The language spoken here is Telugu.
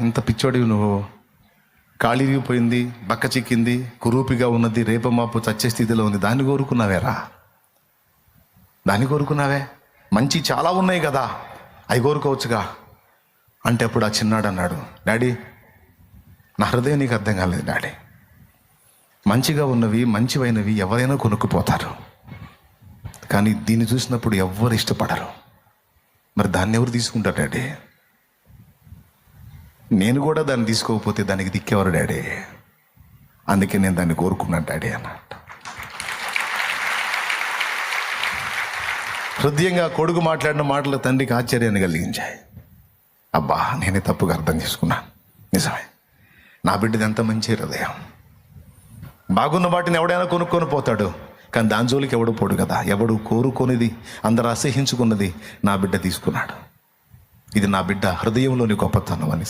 ఇంత పిచ్చోడివి నువ్వు. కాళిరిగిపోయింది బక్క చిక్కింది కురూపిగా ఉన్నది రేపమాపు చచ్చే స్థితిలో ఉంది. దాన్ని కోరుకున్నావేరా? దాన్ని కోరుకున్నావే? మంచి చాలా ఉన్నాయి కదా. అవి కోరుకోవచ్చుగా. అంటే అప్పుడు ఆ చిన్నాడు అన్నాడు డాడీ నా హృదయం నీకు అర్థం కాలేదు డాడీ. మంచిగా ఉన్నవి మంచివైనవి ఎవరైనా కొనుక్కుపోతారు. కానీ దీన్ని చూసినప్పుడు ఎవ్వరు ఇష్టపడరు. మరి దాన్ని ఎవరు తీసుకుంటారు డాడీ? నేను కూడా దాన్ని తీసుకోకపోతే దానికి దిక్కేవారు డాడీ? అందుకే నేను దాన్ని కోరుకున్నాను డాడీ అన్నట్టు. హృదయంగా కొడుకు మాట్లాడిన మాటలు తండ్రికి ఆశ్చర్యాన్ని కలిగించాయి. అబ్బా నేనే తప్పుగా అర్థం చేసుకున్నాను. నిజమే. నా బిడ్డది ఎంత మంచి హృదయం. బాగున్న వాటిని ఎవడైనా కొనుక్కొని పోతాడు. కానీ దాని జోలికి ఎవడు పోడు కదా. ఎవడు కోరుకొనిది అందరు అసహించుకున్నది నా బిడ్డ తీసుకున్నాడు. ఇది నా బిడ్డ హృదయంలోని గొప్పతనం అని